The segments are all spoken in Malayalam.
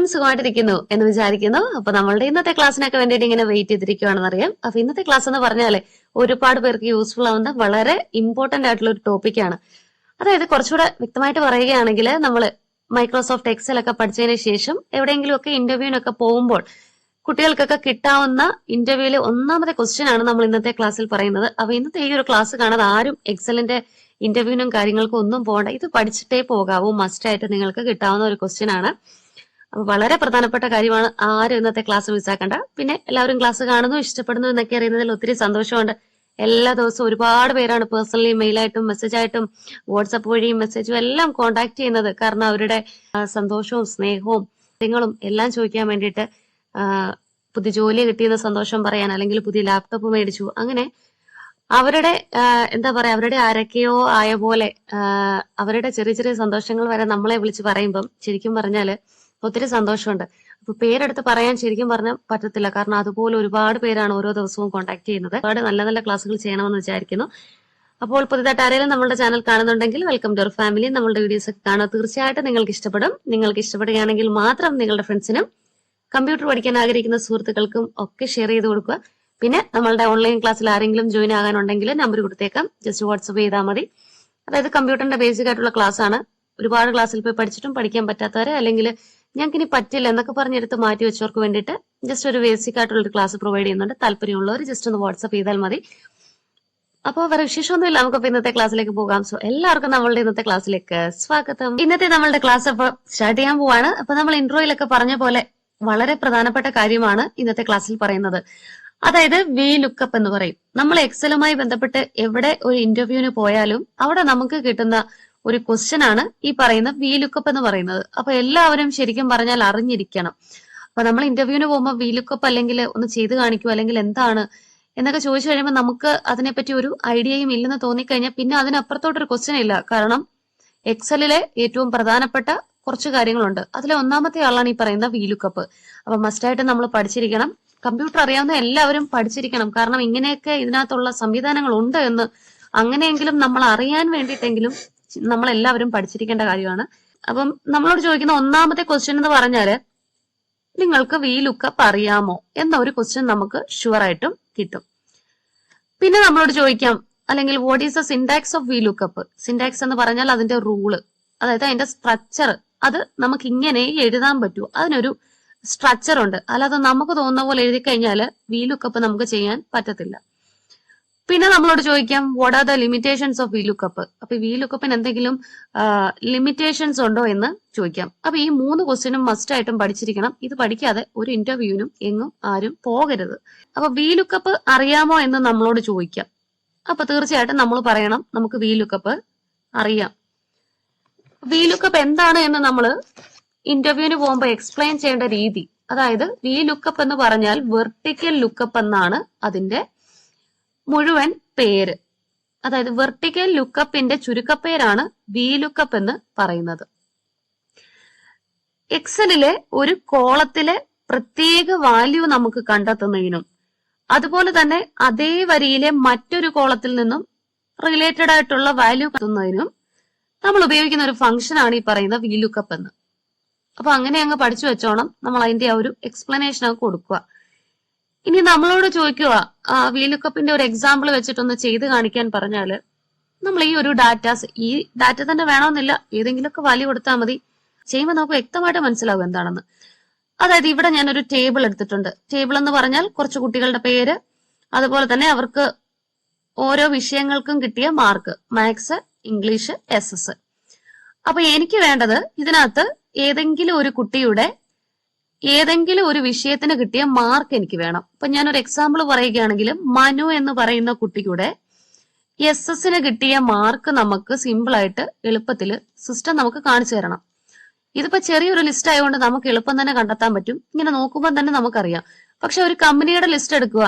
എല്ലാവരും സുഖമായിട്ടിരിക്കുന്നു എന്ന് വിചാരിക്കുന്നു. അപ്പൊ നമ്മളുടെ ഇന്നത്തെ ക്ലാസ്സിനൊക്കെ വേണ്ടിയിട്ട് ഇങ്ങനെ വെയിറ്റ് ചെയ്തിരിക്കുവാണെന്ന് അറിയാം അപ്പൊ ഇന്നത്തെ ക്ലാസ് എന്ന് പറഞ്ഞാൽ ഒരുപാട് പേർക്ക് യൂസ്ഫുൾ ആവുന്ന വളരെ ഇമ്പോർട്ടന്റ് ആയിട്ടുള്ള ഒരു ടോപ്പിക്കാണ് അതായത് കുറച്ചുകൂടെ വ്യക്തമായിട്ട് പറയുകയാണെങ്കിൽ നമ്മൾ മൈക്രോസോഫ്റ്റ് എക്സൽ ഒക്കെ പഠിച്ചതിന് ശേഷം എവിടെയെങ്കിലും ഒക്കെ ഇന്റർവ്യൂവിനൊക്കെ പോകുമ്പോൾ കുട്ടികൾക്കൊക്കെ കിട്ടാവുന്ന ഇന്റർവ്യൂവിലെ ഒന്നാമത്തെ ക്വസ്റ്റ്യൻ ആണ് നമ്മൾ ഇന്നത്തെ ക്ലാസ്സിൽ പറയുന്നത്. അപ്പൊ ഇന്നത്തെ ഈ ഒരു ക്ലാസ് കാണാതെ ആരും എക്സലിന്റെ ഇന്റർവ്യൂവിനും കാര്യങ്ങൾക്കും ഒന്നും പോകണ്ട. ഇത് പഠിച്ചിട്ടേ പോകാവൂ. മസ്റ്റ് ആയിട്ട് നിങ്ങൾക്ക് കിട്ടാവുന്ന ഒരു ക്വസ്റ്റ്യൻ ആണ്. അപ്പൊ വളരെ പ്രധാനപ്പെട്ട കാര്യമാണ് ആരും ഇന്നത്തെ ക്ലാസ് മിസ്സാക്കണ്ട പിന്നെ എല്ലാവരും ക്ലാസ് കാണുന്നു ഇഷ്ടപ്പെടുന്നു എന്നൊക്കെ അറിയുന്നതിൽ ഒത്തിരി സന്തോഷമുണ്ട്. എല്ലാ ദിവസവും ഒരുപാട് പേരാണ് പേഴ്സണലി മെയിലായിട്ടും മെസ്സേജ് ആയിട്ടും വാട്സപ്പ് വഴിയും മെസ്സേജും എല്ലാം കോണ്ടാക്ട് ചെയ്യുന്നത്. കാരണം അവരുടെ സന്തോഷവും സ്നേഹവും കാര്യങ്ങളും എല്ലാം ചോദിക്കാൻ വേണ്ടിയിട്ട് പുതിയ ജോലി കിട്ടിയെന്ന് സന്തോഷം പറയാൻ അല്ലെങ്കിൽ പുതിയ ലാപ്ടോപ്പ് മേടിച്ചു. അങ്ങനെ അവരുടെ എന്താ പറയാ അവരുടെ ആരൊക്കെയോ ആയ പോലെ അവരുടെ ചെറിയ ചെറിയ സന്തോഷങ്ങൾ വരെ നമ്മളെ വിളിച്ച് പറയുമ്പം ശരിക്കും പറഞ്ഞാൽ ഒത്തിരി സന്തോഷമുണ്ട്. അപ്പൊ പേരെടുത്ത് പറയാൻ ശരിക്കും പറഞ്ഞാൽ പറ്റത്തില്ല. കാരണം അതുപോലെ ഒരുപാട് പേരാണ് ഓരോ ദിവസവും കോൺടാക്ട് ചെയ്യുന്നത്. ഒരുപാട് നല്ല നല്ല ക്ലാസ്സുകൾ ചെയ്യണമെന്ന് വിചാരിക്കുന്നു. അപ്പോൾ പുതുതായിട്ട് ആരെങ്കിലും നമ്മുടെ ചാനൽ കാണുന്നുണ്ടെങ്കിൽ വെൽക്കം ടു ഫാമിലി നമ്മളുടെ വീഡിയോസ് ഒക്കെ കാണുക. തീർച്ചയായിട്ടും നിങ്ങൾക്ക് ഇഷ്ടപ്പെടും. നിങ്ങൾക്ക് ഇഷ്ടപ്പെടുകയാണെങ്കിൽ മാത്രം നിങ്ങളുടെ ഫ്രണ്ട്സിനും കമ്പ്യൂട്ടർ പഠിക്കാൻ ആഗ്രഹിക്കുന്ന സുഹൃത്തുക്കൾക്കും ഒക്കെ ഷെയർ ചെയ്ത് കൊടുക്കുക. പിന്നെ നമ്മളുടെ ഓൺലൈൻ ക്ലാസ്സിൽ ആരെങ്കിലും ജോയിൻ ആകാനുണ്ടെങ്കിൽ നമ്പർ കൊടുത്തേക്കാം. ജസ്റ്റ് വാട്സപ്പ് ചെയ്താൽ മതി. അതായത് കമ്പ്യൂട്ടറിന്റെ ബേസിക് ആയിട്ടുള്ള ക്ലാസ് ആണ്. ഒരുപാട് ക്ലാസ്സിൽ പോയി പഠിച്ചിട്ടും പഠിക്കാൻ പറ്റാത്തവരെ അല്ലെങ്കിൽ ഞങ്ങൾക്ക് ഇനി പറ്റില്ല. എന്നൊക്കെ പറഞ്ഞെടുത്ത് മാറ്റി വെച്ചവർക്ക് വേണ്ടിയിട്ട് ജസ്റ്റ് ഒരു ബേസിക് ആയിട്ടുള്ള ഒരു ക്ലാസ് പ്രൊവൈഡ് ചെയ്യുന്നുണ്ട്. താല്പര്യമുള്ളവർ ജസ്റ്റ് ഒന്ന് വാട്സപ്പ് ചെയ്താൽ മതി. അപ്പോൾ വേറെ വിശേഷമൊന്നുമില്ല. നമുക്ക് ഇന്നത്തെ ക്ലാസ്സിലേക്ക് പോകാം. സോ എല്ലാവർക്കും നമ്മളുടെ ഇന്നത്തെ ക്ലാസ്സിലേക്ക് സ്വാഗതം. ഇന്നത്തെ നമ്മളുടെ ക്ലാസ് അപ്പൊ സ്റ്റാർട്ട് ചെയ്യാൻ പോവാണ്. അപ്പൊ നമ്മൾ ഇൻട്രോയിലൊക്കെ പറഞ്ഞ പോലെ വളരെ പ്രധാനപ്പെട്ട കാര്യമാണ് ഇന്നത്തെ ക്ലാസ്സിൽ പറയുന്നത്. അതായത് വി ലുക്കപ്പ് എന്ന് പറയും. നമ്മൾ എക്സലുമായി ബന്ധപ്പെട്ട് എവിടെ ഒരു ഇന്റർവ്യൂവിന് പോയാലും അവിടെ നമുക്ക് കിട്ടുന്ന ഒരു ക്വസ്റ്റ്യൻ ആണ് ഈ പറയുന്ന വി ലുക്കപ്പ് എന്ന് പറയുന്നത്. അപ്പൊ എല്ലാവരും ശരിക്കും പറഞ്ഞാൽ അറിഞ്ഞിരിക്കണം. അപ്പൊ നമ്മൾ ഇന്റർവ്യൂവിന് പോകുമ്പോൾ വി ലുക്കപ്പ് അല്ലെങ്കിൽ ഒന്ന് ചെയ്ത് കാണിക്കൂ അല്ലെങ്കിൽ എന്താണ് എന്നൊക്കെ ചോദിച്ചു കഴിയുമ്പോൾ നമുക്ക് അതിനെപ്പറ്റി ഒരു ഐഡിയയും ഇല്ലെന്ന് തോന്നിക്കഴിഞ്ഞാൽ പിന്നെ അതിനപ്പുറത്തോട്ടൊരു ക്വസ്റ്റ്യൻ ഇല്ല. കാരണം എക്സലിലെ ഏറ്റവും പ്രധാനപ്പെട്ട കുറച്ച് കാര്യങ്ങളുണ്ട്. അതിലെ ഒന്നാമത്തെ ആളാണ് ഈ പറയുന്ന വി ലുക്കപ്പ് അപ്പൊ മസ്റ്റായിട്ട് നമ്മൾ പഠിച്ചിരിക്കണം. കമ്പ്യൂട്ടർ അറിയാവുന്ന എല്ലാവരും പഠിച്ചിരിക്കണം. കാരണം ഇങ്ങനെയൊക്കെ ഇതിനകത്തുള്ള സംവിധാനങ്ങൾ ഉണ്ട് എന്ന് അങ്ങനെയെങ്കിലും നമ്മൾ അറിയാൻ വേണ്ടിയിട്ടെങ്കിലും നമ്മൾ എല്ലാവരും പഠിച്ചിരിക്കേണ്ട കാര്യമാണ്. അപ്പം നമ്മളോട് ചോദിക്കുന്ന ഒന്നാമത്തെ ക്വസ്റ്റ്യൻ എന്ന് പറഞ്ഞാൽ നിങ്ങൾക്ക് വി ലുക്കപ്പ് അറിയാമോ? എന്ന ഒരു ക്വസ്റ്റ്യൻ നമുക്ക് ഷുവർ ആയിട്ടും കിട്ടും. പിന്നെ നമ്മളോട് ചോദിക്കാം അല്ലെങ്കിൽ what is the syntax of V lookup syntax എന്ന് പറഞ്ഞാൽ അതിന്റെ റൂൾ അതായത് അതിന്റെ സ്ട്രക്ചർ അത് നമുക്ക് ഇങ്ങനെ എഴുതാൻ പറ്റൂ. അതിനൊരു സ്ട്രക്ചർ ഉണ്ട്. അല്ലാതെ നമുക്ക് തോന്നുന്ന പോലെ എഴുതി കഴിഞ്ഞാൽ വി ലുക്കപ്പ് നമുക്ക് ചെയ്യാൻ പറ്റത്തില്ല. പിന്നെ നമ്മളോട് ചോദിക്കാം what are the limitations of V lookup അപ്പൊ വി ലുക്കപ്പിന് എന്തെങ്കിലും ലിമിറ്റേഷൻസ് ഉണ്ടോ എന്ന് ചോദിക്കാം. അപ്പൊ ഈ മൂന്ന് ക്വസ്റ്റ്യനും മസ്റ്റ് ആയിട്ടും പഠിച്ചിരിക്കണം. ഇത് പഠിക്കാതെ ഒരു ഇന്റർവ്യൂവിനും എങ്ങും ആരും പോകരുത്. അപ്പൊ വി ലുക്കപ്പ് അറിയാമോ എന്ന് നമ്മളോട് ചോദിക്കാം. അപ്പൊ തീർച്ചയായിട്ടും നമ്മൾ പറയണം നമുക്ക് വി ലുക്കപ്പ് അറിയാം. വി ലുക്കപ്പ് എന്താണ് എന്ന് നമ്മൾ ഇന്റർവ്യൂവിന് പോകുമ്പോൾ എക്സ്പ്ലെയിൻ ചെയ്യേണ്ട രീതി. അതായത് വി ലുക്കപ്പ് എന്ന് പറഞ്ഞാൽ വെർട്ടിക്കൽ ലുക്കപ്പ് എന്നാണ് അതിന്റെ മുഴുവൻ പേര്. അതായത് വെർട്ടിക്കൽ ലുക്കപ്പിന്റെ ചുരുക്കപ്പേരാണ് വി ലുക്കപ്പ് എന്ന് പറയുന്നത്. എക്സലിലെ ഒരു കോളത്തിലെ പ്രത്യേക വാല്യൂ നമുക്ക് കണ്ടെത്തുന്നതിനും അതുപോലെ തന്നെ അതേ വരിയിലെ മറ്റൊരു കോളത്തിൽ നിന്നും റിലേറ്റഡ് ആയിട്ടുള്ള വാല്യൂ കണ്ടെത്തുന്നതിനും നമ്മൾ ഉപയോഗിക്കുന്ന ഒരു ഫംഗ്ഷൻ ആണ് ഈ പറയുന്ന വി ലുക്കപ്പ് എന്ന്. അപ്പൊ അങ്ങനെ അങ്ങ് പഠിച്ചു വെച്ചോണം. നമ്മൾ അതിന്റെ ആ ഒരു എക്സ്പ്ലനേഷൻ കൊടുക്കുക. ഇനി നമ്മളോട് ചോദിക്കുക ആ വീലുക്കപ്പിന്റെ ഒരു എക്സാമ്പിൾ വെച്ചിട്ടൊന്ന് ചെയ്ത് കാണിക്കാൻ പറഞ്ഞാൽ നമ്മൾ ഈ ഒരു ഡാറ്റാസ് ഈ ഡാറ്റ തന്നെ വേണമെന്നില്ല ഏതെങ്കിലുമൊക്കെ വാല്യൂ കൊടുത്താൽ മതി. ചെയ്യുമ്പോൾ നമുക്ക് വ്യക്തമായിട്ട് മനസ്സിലാവും എന്താണെന്ന്. അതായത് ഇവിടെ ഞാൻ ഒരു ടേബിൾ എടുത്തിട്ടുണ്ട്. ടേബിൾ എന്ന് പറഞ്ഞാൽ കുറച്ച് കുട്ടികളുടെ പേര് അതുപോലെ തന്നെ അവർക്ക് ഓരോ വിഷയങ്ങൾക്കും കിട്ടിയ mark maths English S S അപ്പൊ എനിക്ക് വേണ്ടത് ഇതിനകത്ത് ഏതെങ്കിലും ഒരു കുട്ടിയുടെ ഏതെങ്കിലും ഒരു വിഷയത്തിന് കിട്ടിയ മാർക്ക് എനിക്ക് വേണം. ഇപ്പൊ ഞാൻ ഒരു എക്സാമ്പിൾ പറയുകയാണെങ്കിൽ മനു എന്ന് പറയുന്ന കുട്ടിയുടെ എസ് എസിന് കിട്ടിയ മാർക്ക് നമുക്ക് സിമ്പിൾ ആയിട്ട് എളുപ്പത്തിൽ സിസ്റ്റം നമുക്ക് കാണിച്ചു തരണം. ഇതിപ്പോ ചെറിയൊരു ലിസ്റ്റ് ആയതുകൊണ്ട് നമുക്ക് എളുപ്പം തന്നെ കണ്ടെത്താൻ പറ്റും. ഇങ്ങനെ നോക്കുമ്പോൾ തന്നെ നമുക്കറിയാം. പക്ഷെ ഒരു കമ്പനിയുടെ ലിസ്റ്റ് എടുക്കുക.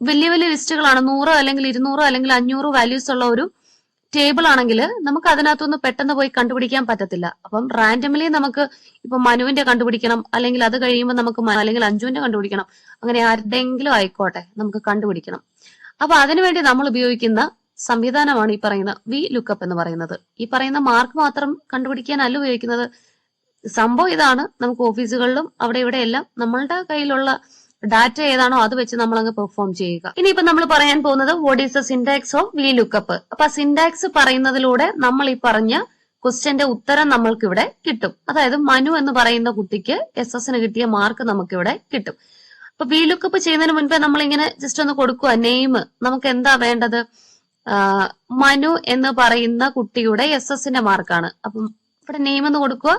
വലിയ വലിയ ലിസ്റ്റുകളാണ് നൂറോ അല്ലെങ്കിൽ ഇരുന്നൂറോ അല്ലെങ്കിൽ അഞ്ഞൂറോ വാല്യൂസ് ഉള്ള ഒരു ടേബിൾ ആണെങ്കിൽ നമുക്ക് അതിനകത്തുനിന്ന് പെട്ടെന്ന് പോയി കണ്ടുപിടിക്കാൻ പറ്റത്തില്ല. അപ്പം റാൻഡമലി നമുക്ക് ഇപ്പൊ മനുവിന്റെ കണ്ടുപിടിക്കണം അല്ലെങ്കിൽ അത് കഴിയുമ്പോൾ നമുക്ക് അല്ലെങ്കിൽ അഞ്ജുവിന്റെ കണ്ടുപിടിക്കണം അങ്ങനെ ആരുടെങ്കിലും ആയിക്കോട്ടെ നമുക്ക് കണ്ടുപിടിക്കണം. അപ്പൊ അതിനുവേണ്ടി നമ്മൾ ഉപയോഗിക്കുന്ന സംവിധാനമാണ് ഈ പറയുന്ന വി ലുക്കപ്പ് എന്ന് പറയുന്നത്. ഈ പറയുന്ന മാർക്ക് മാത്രം കണ്ടുപിടിക്കാനല്ല ഉപയോഗിക്കുന്നത്. സംഭവം ഇതാണ്. നമുക്ക് ഓഫീസുകളിലും അവിടെ ഇവിടെ എല്ലാം നമ്മളുടെ കയ്യിലുള്ള ഡാറ്റ ഏതാണോ അത് വെച്ച് നമ്മൾ അങ്ങ് പെർഫോം ചെയ്യുക. ഇനിയിപ്പോ നമ്മൾ പറയാൻ പോകുന്നത് what is the syntax of V lookup അപ്പൊ സിൻഡാക്സ് പറയുന്നതിലൂടെ നമ്മൾ ഈ പറഞ്ഞ ക്വസ്റ്റ്യന്റെ ഉത്തരം നമ്മൾക്ക് ഇവിടെ കിട്ടും. അതായത് മനു എന്ന് പറയുന്ന കുട്ടിക്ക് എസ് എസിന് കിട്ടിയ മാർക്ക് നമുക്ക് ഇവിടെ കിട്ടും. അപ്പൊ വി ലുക്കപ്പ് ചെയ്യുന്നതിന് മുൻപേ നമ്മൾ ഇങ്ങനെ ജസ്റ്റ് ഒന്ന് കൊടുക്കുക നെയിം നമുക്ക് എന്താ വേണ്ടത്? മനു എന്ന് പറയുന്ന കുട്ടിയുടെ എസ് എസിന്റെ മാർക്കാണ് അപ്പം ഇവിടെ നെയിം എന്ന് കൊടുക്കുക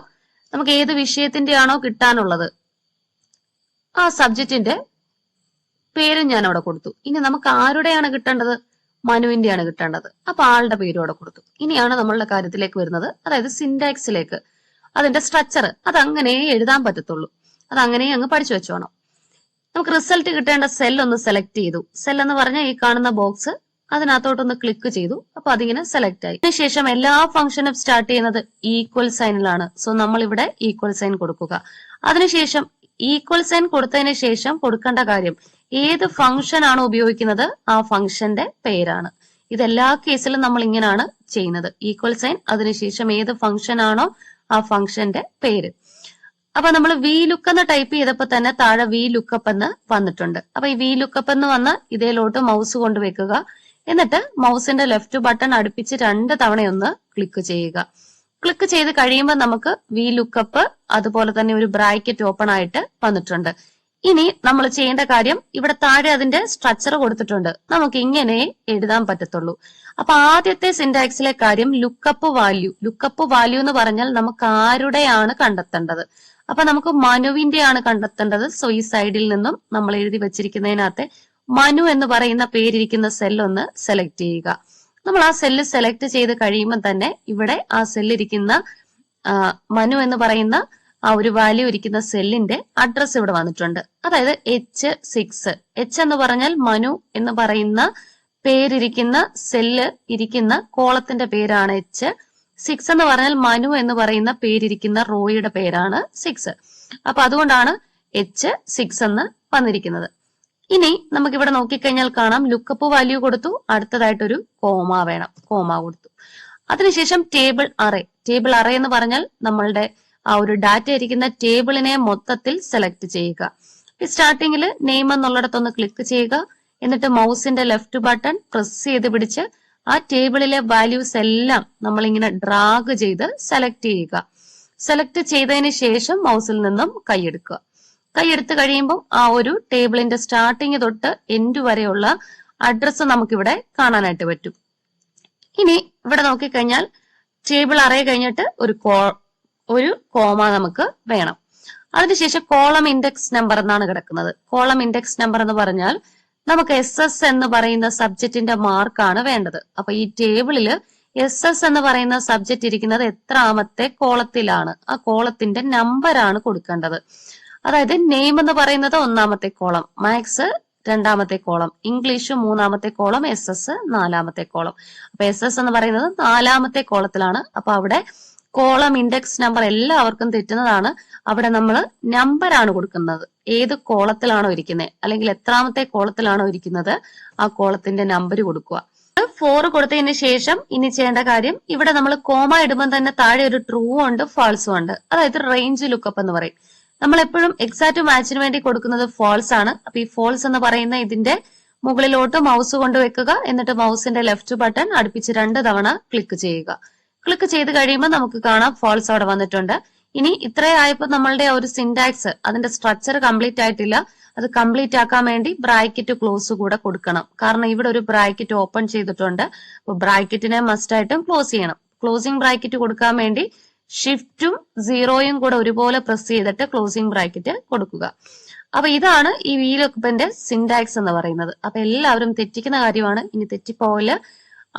നമുക്ക് ഏത് വിഷയത്തിന്റെ ആണോ കിട്ടാനുള്ളത്. ആ സബ്ജക്റ്റിന്റെ പേരും ഞാൻ അവിടെ കൊടുത്തു. ഇനി നമുക്ക് ആരുടെയാണ് കിട്ടേണ്ടത്? മനുവിന്റെയാണ് കിട്ടേണ്ടത്. അപ്പൊ ആളുടെ പേരും അവിടെ കൊടുത്തു. ഇനിയാണ് നമ്മളുടെ കാര്യത്തിലേക്ക് വരുന്നത്. അതായത് സിൻടാക്സിലേക്ക് അതിന്റെ സ്ട്രക്ചർ അത് അങ്ങനെ എഴുതാൻ പറ്റത്തുള്ളൂ. അത് അങ്ങനെ അങ്ങ് പഠിച്ചു വെച്ചോണം. നമുക്ക് റിസൾട്ട് കിട്ടേണ്ട സെൽ ഒന്ന് സെലക്ട് ചെയ്തു. സെൽ എന്ന് പറഞ്ഞാൽ ഈ കാണുന്ന ബോക്സ് അതിനകത്തോട്ടൊന്ന് ക്ലിക്ക് ചെയ്തു. അപ്പൊ അതിങ്ങനെ സെലക്ട് ആയി. അതിനുശേഷം എല്ലാ ഫംഗ്ഷനും സ്റ്റാർട്ട് ചെയ്യുന്നത് ഈക്വൽ സൈനിലാണ് സോ നമ്മൾ ഇവിടെ ഈക്വൽ സൈൻ കൊടുക്കുക. അതിനുശേഷം ഈക്വൽ സൈൻ കൊടുത്തതിന് ശേഷം കൊടുക്കേണ്ട കാര്യം ഏത് ഫംഗ്ഷൻ ആണ് ഉപയോഗിക്കുന്നത്? ആ ഫംഗ്ഷന്റെ പേരാണ്. ഇതെല്ലാ കേസിലും നമ്മൾ ഇങ്ങനെയാണ് ചെയ്യുന്നത്. ഈക്വൽ സൈൻ അതിനുശേഷം ഏത് ഫംഗ്ഷൻ ആണോ ആ ഫംഗ്ഷന്റെ പേര്. അപ്പൊ നമ്മൾ വി ലുക്ക് എന്ന് ടൈപ്പ് ചെയ്തപ്പോൾ തന്നെ താഴെ വി ലുക്കപ്പ് എന്ന് വന്നിട്ടുണ്ട്. അപ്പൊ ഈ വി ലുക്കപ്പ് എന്ന് വന്ന ഇതേലോട്ട് മൗസ് കൊണ്ടുവെക്കുക എന്നിട്ട് മൗസിന്റെ ലെഫ്റ്റ് ബട്ടൺ അടുപ്പിച്ച് രണ്ട് തവണയൊന്ന് ക്ലിക്ക് ചെയ്യുക. ക്ലിക്ക് ചെയ്ത് കഴിയുമ്പോൾ നമുക്ക് വി ലുക്കപ്പ് അതുപോലെ തന്നെ ഒരു ബ്രാക്കറ്റ് ഓപ്പൺ ആയിട്ട് വന്നിട്ടുണ്ട്. ഇനി നമ്മൾ ചെയ്യേണ്ട കാര്യം ഇവിടെ താഴെ അതിന്റെ സ്ട്രക്ചർ കൊടുത്തിട്ടുണ്ട്. നമുക്ക് ഇങ്ങനെ എഴുതാൻ പറ്റത്തുള്ളൂ. അപ്പൊ ആദ്യത്തെ സിന്റാക്സിലെ കാര്യം ലുക്കപ്പ് വാല്യൂ ലുക്കപ്പ് വാല്യൂ എന്ന് പറഞ്ഞാൽ നമുക്ക് ആരുടെയാണ് കണ്ടെത്തേണ്ടത്? അപ്പൊ നമുക്ക് മനുവിന്റെ ആണ് കണ്ടെത്തേണ്ടത്. സോ ഈ സൈഡിൽ നിന്നും നമ്മൾ എഴുതി വെച്ചിരിക്കുന്നതിനകത്തെ മനു എന്ന് പറയുന്ന പേരിരിക്കുന്ന സെൽ ഒന്ന് സെലക്ട് ചെയ്യുക. നമ്മൾ ആ സെല്ല് സെലക്ട് ചെയ്ത് കഴിയുമ്പോൾ തന്നെ ഇവിടെ ആ സെല്ലിരിക്കുന്ന മനു എന്ന് പറയുന്ന ആ ഒരു വാല്യൂ ഇരിക്കുന്ന സെല്ലിന്റെ അഡ്രസ് ഇവിടെ വന്നിട്ടുണ്ട്. അതായത് എച്ച് സിക്സ് എച്ച് എന്ന് പറഞ്ഞാൽ മനു എന്ന് പറയുന്ന പേരിരിക്കുന്ന സെല്ല് ഇരിക്കുന്ന കോളത്തിന്റെ പേരാണ് എച്ച് സിക്സ് എന്ന് പറഞ്ഞാൽ മനു എന്ന് പറയുന്ന പേരിരിക്കുന്ന റോയുടെ പേരാണ് സിക്സ് അപ്പൊ അതുകൊണ്ടാണ് എച്ച് സിക്സ് എന്ന് വന്നിരിക്കുന്നത്. ഇനി നമുക്ക് ഇവിടെ നോക്കിക്കഴിഞ്ഞാൽ കാണാം ലുക്കപ്പ് വാല്യൂ കൊടുത്തു അടുത്തതായിട്ടൊരു കോമ വേണം കോമ കൊടുത്തു. അതിനുശേഷം ടേബിൾ അറേ ടേബിൾ അറേ എന്ന് പറഞ്ഞാൽ നമ്മളുടെ ആ ഒരു ഡാറ്റ ഇരിക്കുന്ന ടേബിളിനെ മൊത്തത്തിൽ സെലക്ട് ചെയ്യുക. സ്റ്റാർട്ടിങ്ങിൽ നെയിം എന്നുള്ളിടത്തൊന്ന് ക്ലിക്ക് ചെയ്യുക എന്നിട്ട് മൗസിന്റെ ലെഫ്റ്റ് ബട്ടൺ പ്രസ് ചെയ്ത് പിടിച്ച് ആ ടേബിളിലെ വാല്യൂസ് എല്ലാം നമ്മൾ ഇങ്ങനെ ഡ്രാഗ് ചെയ്ത് സെലക്ട് ചെയ്യുക. സെലക്ട് ചെയ്തതിന് ശേഷം മൗസിൽ നിന്നും കൈയെടുക്കുക കൈയെടുത്ത് കഴിയുമ്പോൾ ആ ഒരു ടേബിളിന്റെ സ്റ്റാർട്ടിങ് തൊട്ട് എൻഡ് വരെയുള്ള അഡ്രസ്സ് നമുക്കിവിടെ കാണാനായിട്ട് പറ്റും. ഇനി ഇവിടെ നോക്കിക്കഴിഞ്ഞാൽ ടേബിൾ അറിയ കഴിഞ്ഞിട്ട് ഒരു കോ ഒരു കോമ നമുക്ക് വേണം. അതിനുശേഷം കോളം ഇൻഡെക്സ് നമ്പർ എന്നാണ് കിടക്കുന്നത്. കോളം ഇൻഡെക്സ് നമ്പർ എന്ന് പറഞ്ഞാൽ നമുക്ക് എസ് എസ് എന്ന് പറയുന്ന സബ്ജക്റ്റിന്റെ മാർക്കാണ് വേണ്ടത്. അപ്പൊ ഈ ടേബിളിൽ എസ് എസ് എന്ന് പറയുന്ന സബ്ജക്റ്റ് ഇരിക്കുന്നത് എത്രാമത്തെ കോളത്തിലാണ് ആ കോളത്തിന്റെ നമ്പറാണ് കൊടുക്കേണ്ടത്. അതായത് നെയിം എന്ന് പറയുന്നത് ഒന്നാമത്തെ കോളം മാത്സ് രണ്ടാമത്തെ കോളം ഇംഗ്ലീഷ് മൂന്നാമത്തെ കോളം എസ് എസ് നാലാമത്തെ കോളം അപ്പൊ എസ് എസ് എന്ന് പറയുന്നത് നാലാമത്തെ കോളത്തിലാണ് അപ്പൊ അവിടെ കോളം ഇൻഡെക്സ് നമ്പർ എല്ലാവർക്കും തെറ്റുന്നതാണ്. അവിടെ നമ്മൾ നമ്പർ ആണ് കൊടുക്കുന്നത്. ഏത് കോളത്തിലാണോ ഇരിക്കുന്നത് അല്ലെങ്കിൽ എത്രാമത്തെ കോളത്തിലാണോ ഇരിക്കുന്നത്? ആ കോളത്തിന്റെ നമ്പർ കൊടുക്കുക. ഫോർ കൊടുത്തതിന് ശേഷം ഇനി ചെയ്യേണ്ട കാര്യം ഇവിടെ നമ്മൾ കോമ ഇടുമ്പോൾ തന്നെ താഴെ ഒരു ട്രൂ ഉണ്ട് ഫാൾസും ഉണ്ട്. അതായത് റേഞ്ച് ലുക്കപ്പ് എന്ന് പറയും. നമ്മൾ എപ്പോഴും എക്സാക്ട് മാച്ചിന് വേണ്ടി കൊടുക്കുന്നത് ഫോൾസ് ആണ്. അപ്പൊ ഈ ഫോൾസ് എന്ന് പറയുന്ന ഇതിന്റെ മുകളിലോട്ട് മൗസ് കൊണ്ട് വെക്കുക. എന്നിട്ട് മൗസിന്റെ ലെഫ്റ്റ് ബട്ടൺ അടുപ്പിച്ച് രണ്ട് തവണ ക്ലിക്ക് ചെയ്യുക. ക്ലിക്ക് ചെയ്ത് കഴിയുമ്പോൾ നമുക്ക് കാണാം ഫോൾസ് അവിടെ വന്നിട്ടുണ്ട്. ഇനി ഇത്രയായപ്പോൾ നമ്മളുടെ ഒരു സിൻടാക്സ് അതിന്റെ സ്ട്രക്ചർ കംപ്ലീറ്റ് ആയിട്ടില്ല. അത് കംപ്ലീറ്റ് ആക്കാൻ വേണ്ടി ബ്രാക്കറ്റ് ക്ലോസ് കൂടെ കൊടുക്കണം. കാരണം ഇവിടെ ഒരു ബ്രാക്കറ്റ് ഓപ്പൺ ചെയ്തിട്ടുണ്ട്. അപ്പൊ ബ്രാക്കറ്റിനെ മസ്റ്റ് ആയിട്ടും ക്ലോസ് ചെയ്യണം. ക്ലോസിംഗ് ബ്രാക്കറ്റ് കൊടുക്കാൻ വേണ്ടി ഷിഫ്റ്റും സീറോയും കൂടെ ഒരുപോലെ പ്രസ് ചെയ്തിട്ട് ക്ലോസിംഗ് ബ്രാക്കറ്റ് കൊടുക്കുക. അപ്പൊ ഇതാണ് ഈ വീലൊക്കപ്പന്റെ സിൻടാക്സ് എന്ന് പറയുന്നത്. അപ്പൊ എല്ലാവരും തെറ്റിക്കുന്ന കാര്യമാണ്. ഇനി തെറ്റിപ്പോവൽ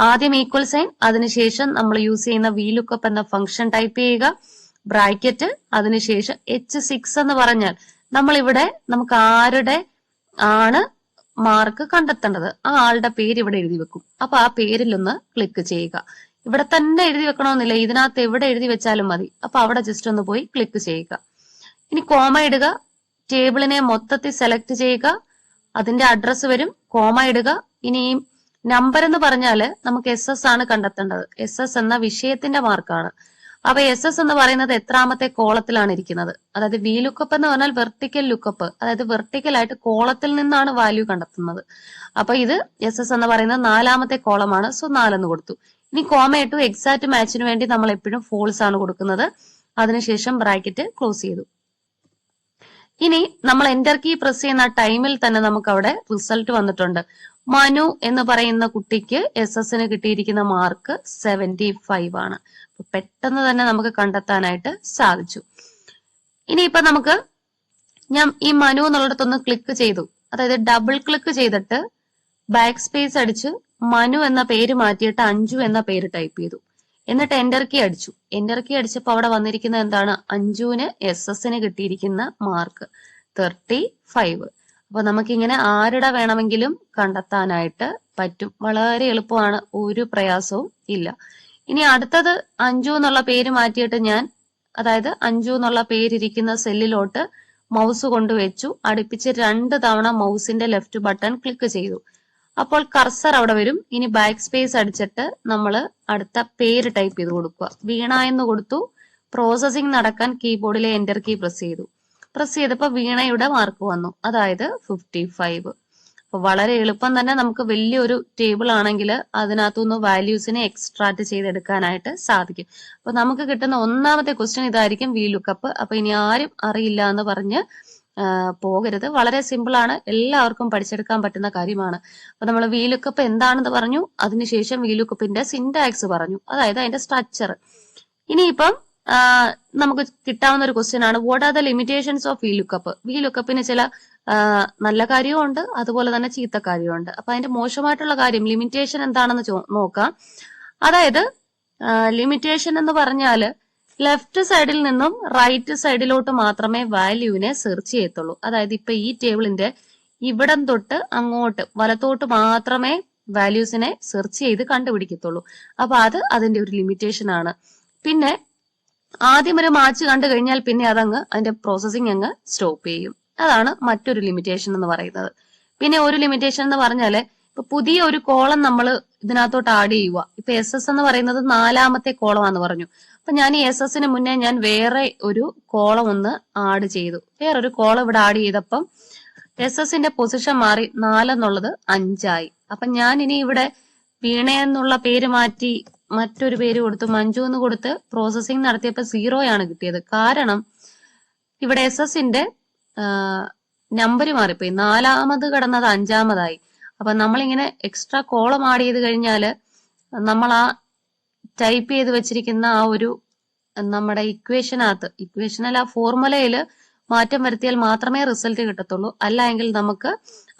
ആദ്യം ഈക്വൽ സൈൻ അതിനുശേഷം നമ്മൾ യൂസ് ചെയ്യുന്ന വീലുക്കപ്പ് എന്ന ഫംഗ്ഷൻ ടൈപ്പ് ചെയ്യുക. ബ്രാക്കറ്റ് അതിനുശേഷം എച്ച് സിക്സ് എന്ന് പറഞ്ഞാൽ നമ്മൾ ഇവിടെ നമുക്ക് ആരുടെ ആണ് മാർക്ക് കണ്ടെത്തേണ്ടത്? ആ ആളുടെ പേര് ഇവിടെ എഴുതി വെക്കും. അപ്പൊ ആ പേരിലൊന്ന് ക്ലിക്ക് ചെയ്യുക. ഇവിടെ തന്നെ എഴുതി വെക്കണമെന്നില്ല. ഇതിനകത്ത് എവിടെ എഴുതി വെച്ചാലും മതി. അപ്പൊ അവിടെ ജസ്റ്റ് ഒന്ന് പോയി ക്ലിക്ക് ചെയ്യുക. ഇനി കോമ ഇടുക. ടേബിളിനെ മൊത്തത്തിൽ സെലക്ട് ചെയ്യുക. അതിന്റെ അഡ്രസ് വരും. കോമ ഇടുക. ഇനി നമ്പർ എന്ന് പറഞ്ഞാൽ നമുക്ക് എസ് എസ് ആണ് കണ്ടെത്തേണ്ടത്. എസ് എസ് എന്ന വിഷയത്തിന്റെ മാർക്കാണ് അപ്പൊ എസ് എസ് എന്ന് പറയുന്നത് എത്രാമത്തെ കോളത്തിലാണ് ഇരിക്കുന്നത്. അതായത് വി ലുക്കപ്പ് എന്ന് പറഞ്ഞാൽ വെർട്ടിക്കൽ ലുക്കപ്പ് അതായത് വെർട്ടിക്കൽ ആയിട്ട് കോളത്തിൽ നിന്നാണ് വാല്യൂ കണ്ടെത്തുന്നത്. അപ്പൊ ഇത് എസ് എസ് എന്ന് പറയുന്നത് നാലാമത്തെ കോളമാണ് സോ നാലെന്ന് കൊടുത്തു. ഇനി കോമ ടു എക്സാക്ട് മാച്ചിന് വേണ്ടി നമ്മൾ എപ്പോഴും ഫോൾസ് ആണ് കൊടുക്കുന്നത്. അതിനുശേഷം ബ്രാക്കറ്റ് ക്ലോസ് ചെയ്തു. ഇനി നമ്മൾ എന്റർ കീ പ്രസ് ചെയ്യുന്ന ടൈമിൽ തന്നെ നമുക്ക് അവിടെ റിസൾട്ട് വന്നിട്ടുണ്ട്. മനു എന്ന് പറയുന്ന കുട്ടിക്ക് എസ് എസിന് കിട്ടിയിരിക്കുന്ന മാർക്ക് സെവന്റി ഫൈവ് ആണ് പെട്ടെന്ന് തന്നെ നമുക്ക് കണ്ടെത്താനായിട്ട് സാധിച്ചു. ഇനി ഇനിയിപ്പൊ നമുക്ക് ഞാൻ ഈ മനു എന്നുള്ളിടത്തൊന്ന് ക്ലിക്ക് ചെയ്തു. അതായത് ഡബിൾ ക്ലിക്ക് ചെയ്തിട്ട് ബാക്ക് സ്പേസ് അടിച്ച് മനു എന്ന പേര് മാറ്റിയിട്ട് അഞ്ജു എന്ന പേര് ടൈപ്പ് ചെയ്തു. എന്നിട്ട് എന്റർ കീ അടിച്ചു. എന്റർ കീ അടിച്ചപ്പോൾ അവിടെ വന്നിരിക്കുന്ന എന്താണ്? അഞ്ജുവിന് എസ് എസിന് കിട്ടിയിരിക്കുന്ന മാർക്ക് തേർട്ടി ഫൈവ് അപ്പൊ നമുക്കിങ്ങനെ ആരുടെ വേണമെങ്കിലും കണ്ടെത്താനായിട്ട് പറ്റും. വളരെ എളുപ്പമാണ്. ഒരു പ്രയാസവും ഇല്ല. ഇനി അടുത്തത് അഞ്ജു എന്നുള്ള പേര് മാറ്റിയിട്ട് ഞാൻ അതായത് അഞ്ജു എന്നുള്ള പേരിരിക്കുന്ന സെല്ലിലോട്ട് മൗസ് കൊണ്ടുവച്ചു. അടുപ്പിച്ച് രണ്ട് തവണ മൗസിന്റെ ലെഫ്റ്റ് ബട്ടൺ ക്ലിക്ക് ചെയ്തു. അപ്പോൾ കർസർ അവിടെ വരും. ഇനി ബാക്ക് സ്പേസ് അടിച്ചിട്ട് നമ്മൾ അടുത്ത പേര് ടൈപ്പ് ചെയ്ത് കൊടുക്കുക. വീണ എന്ന് കൊടുത്തു. പ്രോസസ്സിംഗ് നടക്കാൻ കീബോർഡിലെ എന്റർ കീ പ്രസ് ചെയ്തു. പ്രസ് ചെയ്തപ്പോൾ വീണയുടെ മാർക്ക് വന്നു. അതായത് ഫിഫ്റ്റി ഫൈവ് അപ്പൊ വളരെ എളുപ്പം തന്നെ നമുക്ക് വലിയൊരു ടേബിൾ ആണെങ്കിൽ അതിനകത്തുനിന്ന് വാല്യൂസിനെ എക്സ്ട്രാക്ട് ചെയ്തെടുക്കാനായിട്ട് സാധിക്കും. അപ്പൊ നമുക്ക് കിട്ടുന്ന ഒന്നാമത്തെ ക്വസ്റ്റ്യൻ ഇതായിരിക്കും വി ലുക്കപ്പ് അപ്പൊ ഇനി ആരും അറിയില്ല എന്ന് പറഞ്ഞ് പോകരുത്. വളരെ സിമ്പിളാണ് എല്ലാവർക്കും പഠിച്ചെടുക്കാൻ പറ്റുന്ന കാര്യമാണ്. അപ്പൊ നമ്മൾ വീലുക്കപ്പ് എന്താണെന്ന് പറഞ്ഞു അതിനുശേഷം വീലുക്കപ്പിന്റെ സിൻടാക്സ് പറഞ്ഞു. അതായത് അതിന്റെ സ്ട്രക്ചർ ഇനിയിപ്പം നമുക്ക് കിട്ടാവുന്ന ഒരു ക്വസ്റ്റ്യൻ ആണ് what are the limitations of V lookup V ലുക്കപ്പിന് ചില നല്ല കാര്യമുണ്ട് അതുപോലെ തന്നെ ചീത്ത കാര്യമുണ്ട് അപ്പൊ അതിന്റെ മോശമായിട്ടുള്ള കാര്യം ലിമിറ്റേഷൻ എന്താണെന്ന് നോക്കാം. അതായത് ലിമിറ്റേഷൻ എന്ന് പറഞ്ഞാൽ ലെഫ്റ്റ് സൈഡിൽ നിന്നും റൈറ്റ് സൈഡിലോട്ട് മാത്രമേ വാല്യൂവിനെ സെർച്ച് ചെയ്യത്തുള്ളൂ. അതായത് ഇപ്പൊ ഈ ടേബിളിന്റെ ഇവിടം തൊട്ട് അങ്ങോട്ട് വലത്തോട്ട് മാത്രമേ വാല്യൂസിനെ സെർച്ച് ചെയ്ത് കണ്ടുപിടിക്കത്തുള്ളൂ. അപ്പൊ അത് അതിന്റെ ഒരു ലിമിറ്റേഷൻ ആണ്. പിന്നെ ആദ്യം ഒരു മാച്ച് കണ്ടു കഴിഞ്ഞാൽ പിന്നെ അതങ്ങ് അതിന്റെ പ്രോസസ്സിംഗ് അങ്ങ് സ്റ്റോപ്പ് ചെയ്യും. അതാണ് മറ്റൊരു ലിമിറ്റേഷൻ എന്ന് പറയുന്നത്. പിന്നെ ഒരു ലിമിറ്റേഷൻ എന്ന് പറഞ്ഞാൽ ഇപ്പൊ പുതിയ ഒരു കോളം നമ്മൾ ഇതിനകത്തോട്ട് ആഡ് ചെയ്യുക. ഇപ്പൊ എസ് എസ് എന്ന് പറയുന്നത് നാലാമത്തെ കോളമാന്ന് പറഞ്ഞു. അപ്പൊ ഞാൻ എസ് എസിന് മുന്നേ ഞാൻ വേറെ ഒരു കോളം ഒന്ന് ആഡ് ചെയ്തു. വേറൊരു കോളം ഇവിടെ ആഡ് ചെയ്തപ്പം എസ് എസിന്റെ പൊസിഷൻ മാറി നാലെന്നുള്ളത് അഞ്ചായി. അപ്പൊ ഞാൻ ഇനി ഇവിടെ വീണ എന്നുള്ള പേര് മാറ്റി മറ്റൊരു പേര് കൊടുത്തു. മഞ്ജു എന്ന് കൊടുത്ത് പ്രോസസ്സിംഗ് നടത്തിയപ്പോ സീറോയാണ് കിട്ടിയത്. കാരണം ഇവിടെ എസ് എസിന്റെ നമ്പർ മാറിപ്പോയി. നാലാമത് കിടന്നത് അഞ്ചാമതായി. അപ്പൊ നമ്മളിങ്ങനെ എക്സ്ട്രാ കോളം ആഡ് ചെയ്ത് കഴിഞ്ഞാൽ നമ്മൾ ആ ടൈപ്പ് ചെയ്ത് വെച്ചിരിക്കുന്ന ആ ഒരു നമ്മുടെ ഇക്വേഷനകത്ത് ഇക്വേഷനിൽ ആ ഫോർമുലയിൽ മാറ്റം വരുത്തിയാൽ മാത്രമേ റിസൾട്ട് കിട്ടത്തുള്ളൂ. അല്ല എങ്കിൽ നമുക്ക്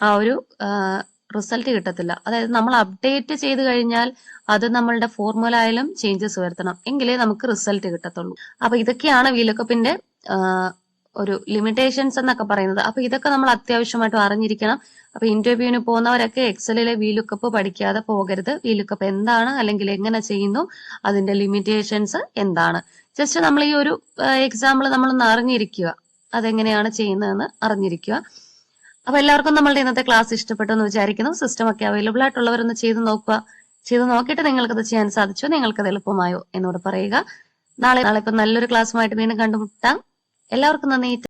ആ ഒരു റിസൾട്ട് കിട്ടത്തില്ല. അതായത് നമ്മൾ അപ്ഡേറ്റ് ചെയ്ത് കഴിഞ്ഞാൽ അത് നമ്മളുടെ ഫോർമുലയിലും ചേഞ്ചസ് വരുത്തണം. എങ്കിലേ നമുക്ക് റിസൾട്ട് കിട്ടത്തുള്ളൂ. അപ്പൊ ഇതൊക്കെയാണ് വീലക്കപ്പിന്റെ ഒരു ലിമിറ്റേഷൻസ് എന്നൊക്കെ പറയുന്നത്. അപ്പൊ ഇതൊക്കെ നമ്മൾ അത്യാവശ്യമായിട്ട് അറിഞ്ഞിരിക്കണം. അപ്പൊ ഇന്റർവ്യൂവിന് പോകുന്നവരൊക്കെ എക്സലിലെ വി ലുക്കപ്പ് പഠിക്കാതെ പോകരുത്. വി ലുക്കപ്പ് എന്താണ് അല്ലെങ്കിൽ എങ്ങനെ ചെയ്യുന്നു അതിന്റെ ലിമിറ്റേഷൻസ് എന്താണ്? ജസ്റ്റ് നമ്മൾ ഈ ഒരു എക്സാമ്പിൾ നമ്മളൊന്ന് അറിഞ്ഞിരിക്കുക. അതെങ്ങനെയാണ് ചെയ്യുന്നതെന്ന് അറിഞ്ഞിരിക്കുക. അപ്പൊ എല്ലാവർക്കും നമ്മളുടെ ഇന്നത്തെ ക്ലാസ് ഇഷ്ടപ്പെട്ടു എന്ന് വിചാരിക്കുന്നു. സിസ്റ്റം ഒക്കെ അവൈലബിൾ ആയിട്ടുള്ളവരൊന്ന് ചെയ്ത് നോക്കുക. ചെയ്ത് നോക്കിയിട്ട് നിങ്ങൾക്കത് ചെയ്യാൻ സാധിച്ചോ നിങ്ങൾക്കത് എളുപ്പമായോ എന്നോട് പറയുക. നാളെ നാളെ ഇപ്പൊ നല്ലൊരു ക്ലാസ്സുമായിട്ട് വീണ്ടും കണ്ടുമുട്ടാം. എല്ലാവർക്കും നന്ദി.